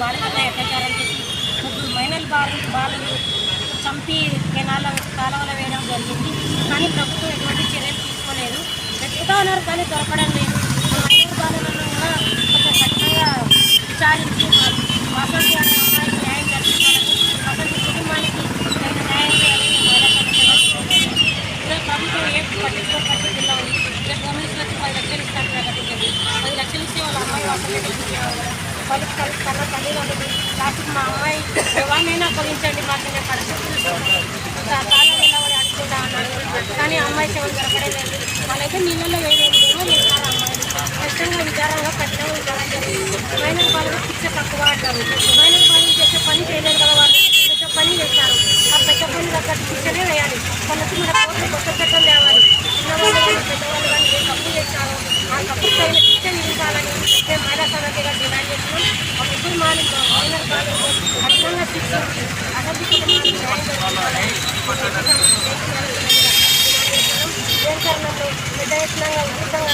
బాలికలపై అత్యాచారం చేసి ముగ్గురు మైనర్ బాలు బాలులు చంపి కెనాల కాలవల వేయడం జరిగింది. కానీ ప్రభుత్వం ఎటువంటి చర్యలు తీసుకోలేదు. వెతుకుతా ఉన్నారు కానీ దొరకడం లేదు. మైనర్ బాలులను కూడా కొంచెం కఠినంగా విచారించి వసంతి అనే అమ్మాయికి న్యాయం జరిపించాలని వసంతి కుటుంబానికి న్యాయం చేయాలని ప్రభుత్వం ఏ పట్టించుకో ఉంది? వచ్చి పది లక్షలు ఇస్తాను ప్రకటించండి. పది లక్షలు ఇస్తే వాళ్ళ అమ్మాయి కలుపు కలుపు కలి కన్న తల్లిదండ్రులు లాస్ట్ మా అమ్మాయి ఎవరినైనా కలిగించండి మాకు నేను పరిస్థితులు కాలం నిలబడి అడుగుతుంటా అన్నాడు. కానీ అమ్మాయి చెవులు దొరకడే లేదు వాళ్ళైతే నీళ్ళలో వేయలేదేమో చేస్తారు అమ్మాయి. కష్టంగా విచారంగా కఠినంగా విచారం చేసి మైనర్ బాలుగా శిక్ష తక్కువ అంటారు మైనర్ బాలు చేసే పని చేయలేదు కదా వాళ్ళు పెద్ద పని చేశారు ఆ పెద్ద పని తగ్గట్టు శిక్షనే వేయాలి. వాళ్ళకి మన కోర్టు కొత్త చట్టం తేవాలి చిన్నవాళ్ళు పెద్దవాళ్ళు కానీ తప్పు చేశారో ఆ తప్పు తగిన శిక్ష నిలిపాలని మేము విధాయకులంగా ఉచితంగా